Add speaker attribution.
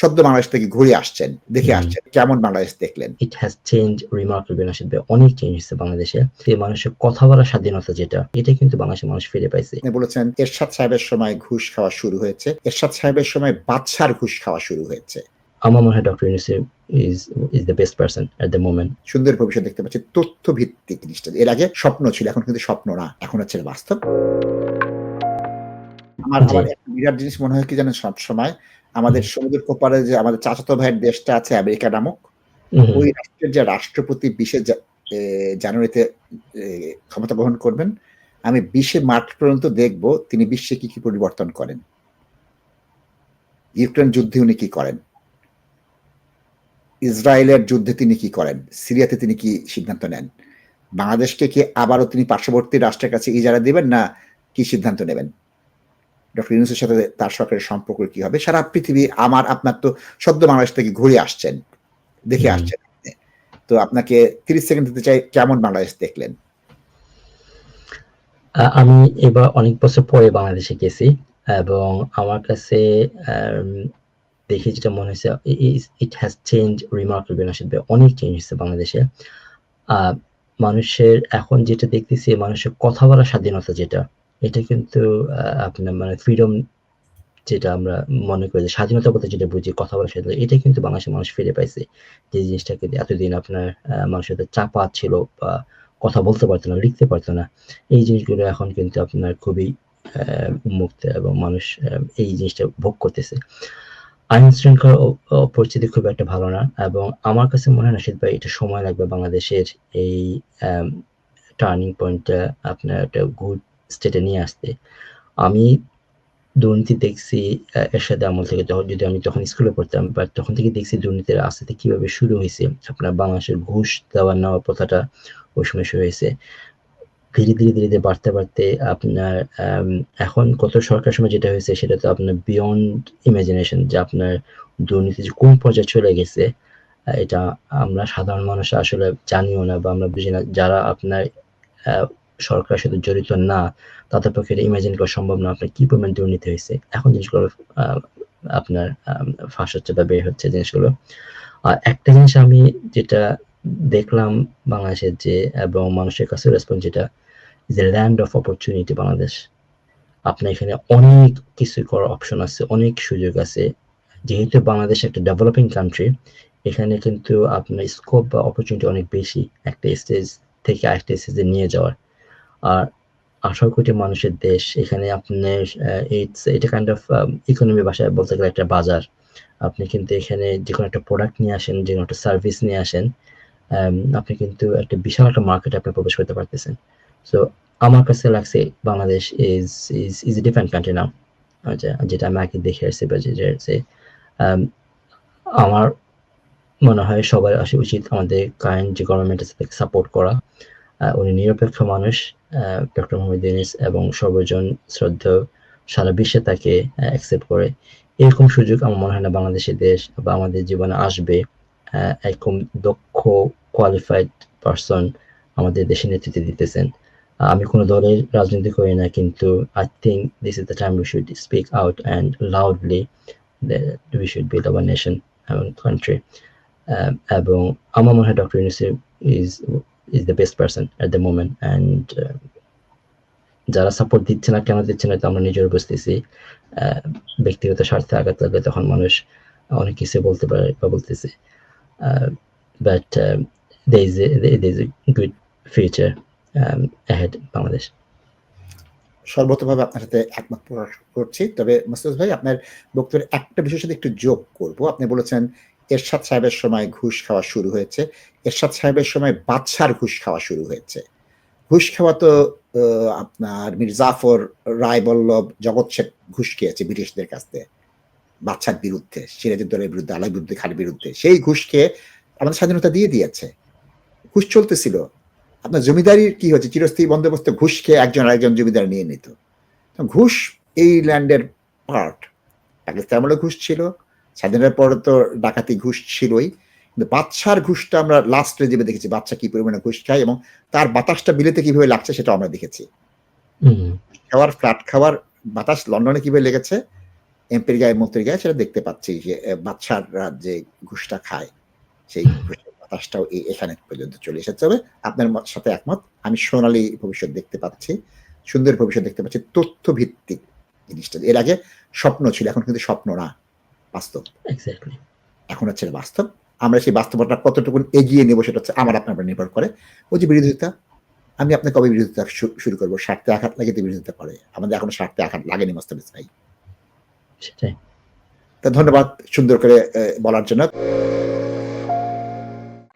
Speaker 1: সদ্য বাংলাদেশ থেকে ঘুরে আসছেন দেখে। আসছেন কেমন বাংলাদেশ দেখলেন?
Speaker 2: ইট হ্যাজ চেঞ্জ রিমার্কেবল আসলে অনেক চেঞ্জ হয়েছে বাংলাদেশে। যে মানুষের কথা বলার স্বাধীনতা যেটা এটা কিন্তু বাংলাদেশের মানুষ ফিরে পাইছে।
Speaker 1: বলেছেন এরশাদ সাহেবের সময় ঘুষ খাওয়া শুরু হয়েছে। এরশাদ সাহেবের সময় বাদশার ঘুষ খাওয়া শুরু হয়েছে।
Speaker 2: আমার মনে হয় doctor Yunus is is the best person at the moment
Speaker 1: সুন্দর ভবিষ্যৎ দেখতে পাচ্ছি। তথ্য ভিত্তিক জিনিসটা। এর আগে স্বপ্ন ছিল এখন কিন্তু স্বপ্ন না। এখন হচ্ছে বাস্তব। আমার আমার একটা বিরাট জিনিস মনে হয় কি জানেন সব সময় আমাদের সমুদ্র কোপারে যে আমাদের চাচাতো ভাইয়ের দেশটা আছে আমেরিকা নামক ওই রাষ্ট্রের যে রাষ্ট্রপতি বিশে জানুয়ারিতে ক্ষমতা গ্রহণ করবেন আমি বিশে মার্চ পর্যন্ত দেখব তিনি বিশ্বে কি কি পরিবর্তন করেন। ইউক্রেন যুদ্ধে উনি কি করেন? ইসরায়েলের যুদ্ধে তিনি কি করেন? সিরিয়াতে তিনি কি সিদ্ধান্ত নেন? বাংলাদেশকে কি আবারও তিনি পার্শ্ববর্তী রাষ্ট্রের কাছে ইজারা দিবেন না কি সিদ্ধান্ত নেবেন? ডক্টর ইউনুসের সাথে তার সরকারের সম্পর্ক কি হবে? সারা পৃথিবী আমার আপনার তো সদ্য বাংলাদেশ থেকে ঘুরে আসছেন দেখে আসছেন তো আপনাকে তিরিশ সেকেন্ড দিতে চাই কেমন বাংলাদেশ দেখলেন?
Speaker 2: আমি এবার অনেক বছর পরে বাংলাদেশে গেছি এবং আমার কাছে দেখে যেটা মনে হয়েছে ইট হ্যাজ চেঞ্জ রিমার্কেবল আসলে অনেক চেঞ্জ হয়েছে বাংলাদেশে। আহ, মানুষের এখন যেটা দেখতেছি মানুষের কথা বলার স্বাধীনতা যেটা এটা কিন্তু আপনার মানে ফ্রিডম যেটা আমরা মনে করি যে স্বাধীনতা যেটা বুঝি, কথা বলার স্বাধীনতা এটা কিন্তু বাংলাদেশের মানুষ ফিরে পাইছে। যে জিনিসটাকে এতদিন আপনার মানুষের হাতে চাপা ছিল বা কথা বলতে পারতো না, লিখতে পারতো না, এই জিনিসগুলো এখন কিন্তু আপনার খুবই উন্মুক্ত এবং মানুষ এই জিনিসটা ভোগ করতেছে। আইন শৃঙ্খলা পরিস্থিতি খুব একটা ভালো না এবং আমার কাছে মনে হয় না শীত ভাই এটা সময় লাগবে বাংলাদেশের এই টার্নিং পয়েন্টটা আপনার একটা গুড স্টেটে নিয়ে আসতে। আমি দুর্নীতি দেখছি এরশাদ আমল থেকে যখন, যদি আমি তখন স্কুলে পড়তাম বাট তখন থেকে দেখছি দুর্নীতির আস্তে কীভাবে শুরু হয়েছে। আপনার বাংলাদেশের ঘুষ দেওয়া নেওয়া প্রথাটা ওই সময় শুরু হয়েছে। ধীরে ধীরে ধীরে ধীরে বাড়তে বাড়তে আপনার এখন কত সরকার সময় যেটা হয়েছে, সেটা তো আপনার বিয়ন্ড ইমাজিনেশন যে আপনার দুর্নীতি যে কোন পর্যায়ে চলে গেছে এটা আমরা সাধারণ মানুষ আসলে জানিও না, বা আমরা বুঝি না, যারা আপনার আহ, সরকারের সাথে জড়িত না তাদের পক্ষে এটা ইমাজিন করা সম্ভব না। আপনার কি পরিমাণ দুর্নীতি হয়েছে? এখন জিনিসগুলো আপনার ফাঁস হচ্ছে বা বের হচ্ছে জিনিসগুলো। আর একটা জিনিস আমি যেটা দেখলাম বাংলাদেশের যে এবং মানুষের কাছে রেসপন্স যেটা যে ল্যান্ড অফ অপরচুনিটি বাংলাদেশ। আপনার এখানে অনেক কিছু করার অপশন আছে অনেক সুযোগ আছে। যেহেতু বাংলাদেশ একটা ডেভেলপিং কান্ট্রি এখানে কিন্তু আপনার স্কোপ বা অপরচুনিটি অনেক বেশি। একটা স্টেজ থেকে আরেকটা স্টেজে নিয়ে যাওয়ার। আর আঠারো কোটি মানুষের দেশ এখানে আপনার ইটস এটা কাইন্ড অফ ইকোনমি ভাষায় বলতে গেলে একটা বাজার। আপনি কিন্তু এখানে যে কোনো একটা প্রোডাক্ট নিয়ে আসেন যে কোনো একটা সার্ভিস নিয়ে আসেন um, আপনি কিন্তু একটা বিশাল একটা মার্কেটে আপনি প্রবেশ করতে পারতেছেন। সো আমার কাছে লাগছে Bangladesh is is is a different country now যেটা আমি আগে দেখে আসছি বা হচ্ছে um, আমার মনে হয় সবার আসা উচিত আমাদের কারেন্ট যে গভর্নমেন্ট আছে তাকে সাপোর্ট করা। উনি নিরপেক্ষ মানুষ ডক্টর মোহাম্মদ ইউনিস এবং সর্বজন শ্রদ্ধা সারা বিশ্বে তাকে অ্যাকসেপ্ট করে। এরকম সুযোগ আমার মনে হয় না বাংলাদেশের দেশ বা আমাদের জীবনে আসবে। এরকম দক্ষ কোয়ালিফাইড পারসন আমাদের দেশে নেতৃত্ব দিতেছেন। আমি কোনো দলের রাজনীতি করি না, কিন্তু I think this is the time we should speak out and loudly we should build our nation এবং কান্ট্রি এবং আমার মনে হয় doctor Yunus is is the best person at the moment and যারা সাপোর্ট দিচ্ছে না কেন দিচ্ছে না আমরা নিজের বুঝতেছি। ব্যক্তিগত স্বার্থে আঘাত লাগলে তখন মানুষ অনেক কিছু বলতে পারে বা বলতেছে। But there is a good future um, ahead Bangladesh.
Speaker 1: সর্বতভাবে আপনার সাথে একমত প্রকাশ করছি। তবে মাসুদ ভাই আপনার বক্তব্যের একটা বিষয়ের সাথে একটু যোগ করব। আপনি বলেছেন এরশাদ সাহেবের সময় ঘুষ খাওয়া শুরু হয়েছে। এরশাদ সাহেবের সময় বাদশার ঘুষ খাওয়া শুরু হয়েছে। ঘুষ খাওয়া তো আপনার মীর জাফর রায়বল্লভ জগৎ শেখ ঘুষ খেয়েছে ব্রিটিশদের কাছ থেকে বাদশার বিরুদ্ধে সিরাজউদ্দৌলার বিরুদ্ধে আলাই বিরুদ্ধে খানের বিরুদ্ধে। সেই ঘুষ খেয়ে আমাদের স্বাধীনতা দিয়ে দিয়েছে। ঘুষ চলতেছিল। আপনার জমিদারির কি হচ্ছে চিরস্থায়ী বন্দোবস্ত, ঘুষ খেয়ে একজন আরেকজন জমিদার নিয়ে নিত। ঘুষ এই ল্যান্ডের পার্ট। পাকিস্তান ঘুষ ছিল। স্বাধীনতার পরে তো ডাকাতি ঘুষ ছিলই কিন্তু বাদশার ঘুষটা আমরা লাস্ট রেজিমে দেখেছি বাচ্চা কি পরিমাণে ঘুষ খায় এবং তার বাতাসটা বিলেতে কীভাবে লাগছে সেটা আমরা দেখেছি। খাওয়ার ফ্ল্যাট খাওয়ার বাতাস লন্ডনে কীভাবে লেগেছে এমপির গায়ে মন্ত্রীর গায়ে সেটা দেখতে পাচ্ছি যে বাচ্চারা যে ঘুষটা খায় সেই বাতাসটাও এই এখানে পর্যন্ত চলে এসেছে। তবে আপনার সাথে একমত আমি সোনালি ভবিষ্যৎ দেখতে পাচ্ছি সুন্দর ভবিষ্যৎ দেখতে পাচ্ছি তথ্য ভিত্তিক জিনিসটা। এর আগে স্বপ্ন ছিল এখন কিন্তু স্বপ্ন না। বাস্তব। এখন হচ্ছে বাস্তব। আমরা সেই বাস্তবতা কতটুকু এগিয়ে নেব সেটা হচ্ছে আমার আপনার নির্ভর করে। ওই যে বিরোধিতা আমি আপনাকে কবে বিরোধিতা শুরু করব। স্বার্থে আঘাত লাগে তো বিরোধিতা করে। আমাদের এখন স্বার্থে আঘাত লাগেনি মোস্তাফিজ ভাই।
Speaker 2: সেটাই।
Speaker 1: তা ধন্যবাদ সুন্দর করে বলার জন্য।